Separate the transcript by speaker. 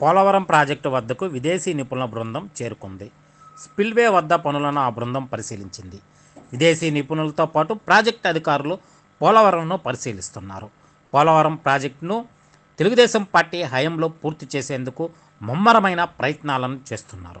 Speaker 1: Polavaram project వద్దకు విదేశీ నిపుణుల బృందం చేరుకుంది. స్పిల్వే వద్ద పనులను ఆ బృందం పరిశీలించింది. విదేశీ నిపుణులతో పాటు ప్రాజెక్టు అధికారులు పోలవరంను పరిశీలిస్తున్నారు. పోలవరం ప్రాజెక్టును తెలుగుదేశం పార్టీ హయాంలో పూర్తి చేసేందుకు ముమ్మరమైన ప్రయత్నాలను చేస్తున్నారు.